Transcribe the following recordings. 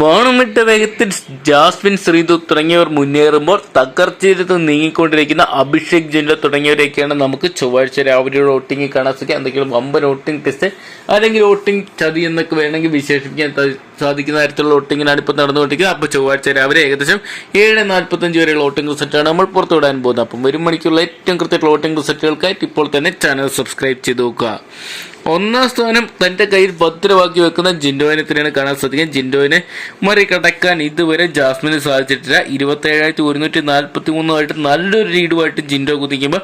വാണമിട്ട വേഗത്തിൽ ജാസ്മിൻ ശ്രീതു തുടങ്ങിയവർ മുന്നേറുമ്പോൾ തകർച്ചയിലെത്ത് നീങ്ങിക്കൊണ്ടിരിക്കുന്ന അഭിഷേക് ജിൻഡ തുടങ്ങിയവരെയൊക്കെയാണ് നമുക്ക് ചൊവ്വാഴ്ച രാവിലെയുള്ള വോട്ടിംഗ് കാണാൻ സാധിക്കുക. എന്തെങ്കിലും വമ്പൻ വോട്ടിംഗ് ടെസ്റ്റ് അല്ലെങ്കിൽ വോട്ടിംഗ് ചതി എന്നൊക്കെ വേണമെങ്കിൽ വിശേഷിപ്പിക്കാൻ സാധിക്കുന്ന തരത്തിലുള്ള വോട്ടിങ്ങിനാണ് ഇപ്പോൾ നടന്നുകൊണ്ടിരിക്കുന്നത്. അപ്പോൾ ചൊവ്വാഴ്ച രാവിലെ ഏകദേശം ഏഴ് നാൽപ്പത്തഞ്ച് വരെയുള്ള വോട്ടിംഗ് റിസൾട്ടാണ് നമ്മൾ പുറത്തു വിടാൻ പോകുന്നത്. അപ്പം വരും മണിക്കുള്ള ഏറ്റവും കൃത്യമായിട്ടുള്ള വോട്ടിംഗ് റിസൾട്ടുകൾക്കായിട്ട് ഇപ്പോൾ തന്നെ ചാനൽ സബ്സ്ക്രൈബ് ചെയ്ത് നോക്കുക. ഒന്നാം സ്ഥാനം തന്റെ കയ്യിൽ ഭദ്രമാക്കി വെക്കുന്ന ജിൻഡോയിനെ തന്നെയാണ് കാണാൻ സാധിക്കുക ജിൻഡോയിനെ മറികടക്കാൻ ഇതുവരെ ജാസ്മിന് സാധിച്ചിട്ടില്ല. ഇരുപത്തി ഏഴായിരത്തി ഒരുന്നൂറ്റി നാൽപ്പത്തി മൂന്നുമായിട്ട് നല്ലൊരു ലീഡുമായിട്ട് ജിൻഡോ കുതിക്കുമ്പോൾ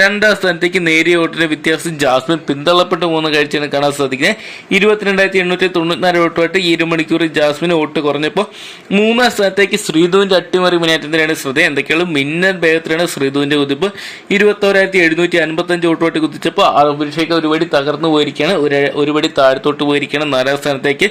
രണ്ടാം സ്ഥാനത്തേക്ക് നേരിയ വോട്ടിന്റെ വ്യത്യാസം ജാസ്മിൻ പിന്തള്ളപ്പെട്ടു പോകുന്ന കാഴ്ചയാണ് കാണാൻ സാധിക്കുന്നത്. ഇരുപത്തിരണ്ടായിരത്തി എണ്ണൂറ്റി തൊണ്ണൂറ്റിനാല് വോട്ടുമായിട്ട് ഈ ഒരു മണിക്കൂർ ജാസ്മിന് വോട്ട് കുറഞ്ഞപ്പോൾ മൂന്നാം സ്ഥാനത്തേക്ക് ശ്രീധുവിന്റെ അട്ടിമറി മുന്നേറ്റത്തിനാണ് ശ്രദ്ധ എന്തൊക്കെയാണ് മിന്നൽ വേഗത്തിലാണ് ശ്രീധുവിന്റെ കുതിപ്പ്. ഇരുപത്തോരായിരത്തി എഴുന്നൂറ്റി അൻപത്തഞ്ച് വോട്ടുമായിട്ട് കുതിച്ചപ്പോൾ അഭിഷേക് ഒരുപാട് തകർന്നു പോയിരിക്കുകയാണ്. ഒരു ഒരുപടി താഴത്തോട്ട് പോയിരിക്കുകയാണ്. നാലാം സ്ഥാനത്തേക്ക്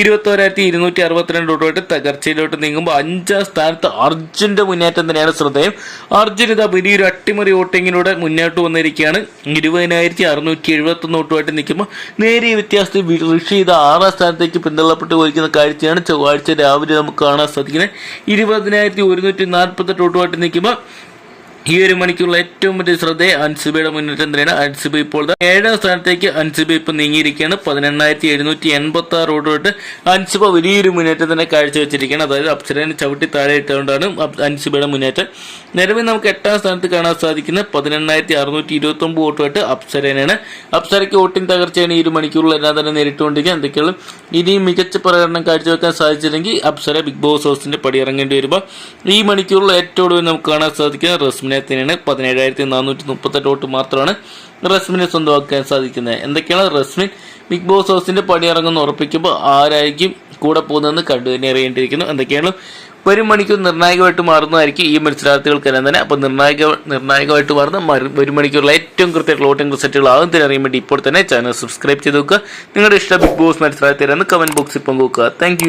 ഇരുപത്തോരായിരത്തി ഇരുന്നൂറ്റി അറുപത്തിരണ്ട് രൂപയായിട്ട് തകർച്ചയിലോട്ട് നീങ്ങുമ്പോൾ അഞ്ചാം സ്ഥാനത്ത് അർജുന്റെ മുന്നേറ്റം തന്നെയാണ് ശ്രദ്ധേയം. അർജുൻ ഇതാ വലിയൊരു അട്ടിമറി വോട്ടിങ്ങിലൂടെ മുന്നോട്ട് വന്നിരിക്കുകയാണ്. ഇരുപതിനായിരത്തി അറുന്നൂറ്റി എഴുപത്തി ഒന്ന് വോട്ടുമായിട്ട് നിൽക്കുമ്പോൾ നേരിയ വ്യത്യാസത്തിൽ ഋഷി ഇത് ആറാം സ്ഥാനത്തേക്ക് പിന്തള്ളപ്പെട്ട് പോയിരിക്കുന്ന കാഴ്ചയാണ് ചൊവ്വാഴ്ച രാവിലെ നമുക്ക് കാണാൻ സാധിക്കുന്നത്. ഇരുപതിനായിരത്തി ഒരുന്നൂറ്റി നാൽപ്പത്തെട്ട് വോട്ടുമായിട്ട് നിൽക്കുമ്പോൾ ഈ ഒരു മണിക്കുള്ള ഏറ്റവും വലിയ ശ്രദ്ധ അൻസിബയുടെ മുന്നേറ്റം തന്നെയാണ് അൻസിബ ഇപ്പോൾ ഏഴാം സ്ഥാനത്തേക്ക് അൻസിബ ഇപ്പൊ നീങ്ങിയിരിക്കുകയാണ്. പതിനെണ്ണായിരത്തി എഴുന്നൂറ്റി എൺപത്തി ആറ് റോഡോട്ട് അൻസിബ വലിയൊരു മുന്നേറ്റം തന്നെ കാഴ്ചവെച്ചിരിക്കുകയാണ്. അതായത് അപ്സരനെ ചവിട്ടി താഴെ ഇട്ടുകൊണ്ടാണ് അൻസിബിയുടെ മുന്നേറ്റം. നിലവിൽ നമുക്ക് എട്ടാം സ്ഥാനത്ത് കാണാൻ സാധിക്കുന്ന പതിനെണ്ണായിരത്തി അറുന്നൂറ്റി ഇരുപത്തി ഒമ്പത് വോട്ടുമായിട്ട് അപ്സരനാണ്. അപ്സരയ്ക്ക് വോട്ടിംഗ് തകർച്ചയാണ് ഈ ഒരു മണിക്കൂറിൽ എല്ലാം തന്നെ നേരിട്ടുകൊണ്ടിരിക്കുക എന്തൊക്കെയാണ് ഇനിയും മികച്ച പ്രകടനം കാഴ്ചവെക്കാൻ സാധിച്ചില്ലെങ്കിൽ അപ്സര ബിഗ് ബോസ് ഹൗസിന്റെ പടിയിറങ്ങേണ്ടി വരുമ്പോൾ ഈ മണിക്കൂറിൽ ഏറ്റവും ഒടുവിൽ നമുക്ക് കാണാൻ സാധിക്കുന്ന റസ്മിനെ തന്നെയാണ് പതിനേഴായിരത്തി നാനൂറ്റി മുപ്പത്തെട്ട് വോട്ട് മാത്രമാണ് റസ്മിനെ സ്വന്തമാക്കാൻ സാധിക്കുന്നത്. എന്തൊക്കെയാണ് റസ്മിൻ? ബിഗ് ബോസ് ഹൗസിന്റെ പടിയിറങ്ങുന്ന ഉറപ്പിക്കുമ്പോൾ ആരായിരിക്കും കൂടെ പോകുന്നതെന്ന് കണ്ടു തന്നെ അറിയേണ്ടിയിരിക്കുന്നു. എന്തൊക്കെയാണ്? വരും മണിക്കൂർ നിർണായകമായിട്ട് മാറുന്നതായിരിക്കും ഈ മത്സരാർത്ഥികൾക്കെല്ലാം തന്നെ. അപ്പോൾ നിർണായക നിർണായകമായിട്ട് മാറുന്ന വരും മണിക്കൂറിലെ ഏറ്റവും കൃത്യമായിട്ടുള്ള വോട്ടിംഗ് റിസൾട്ടുകൾ ആകും. തന്നെ അറിയാൻ വേണ്ടി ഇപ്പോൾ തന്നെ ചാനൽ സബ്സ്ക്രൈബ് ചെയ്ത് നോക്കുക നിങ്ങളുടെ ഇഷ്ട ബിഗ് ബോസ് മത്സരാർത്ഥികളെന്ന് കമന്റ് ബോക്സിൽ പങ്കുവെക്കുക. താങ്ക്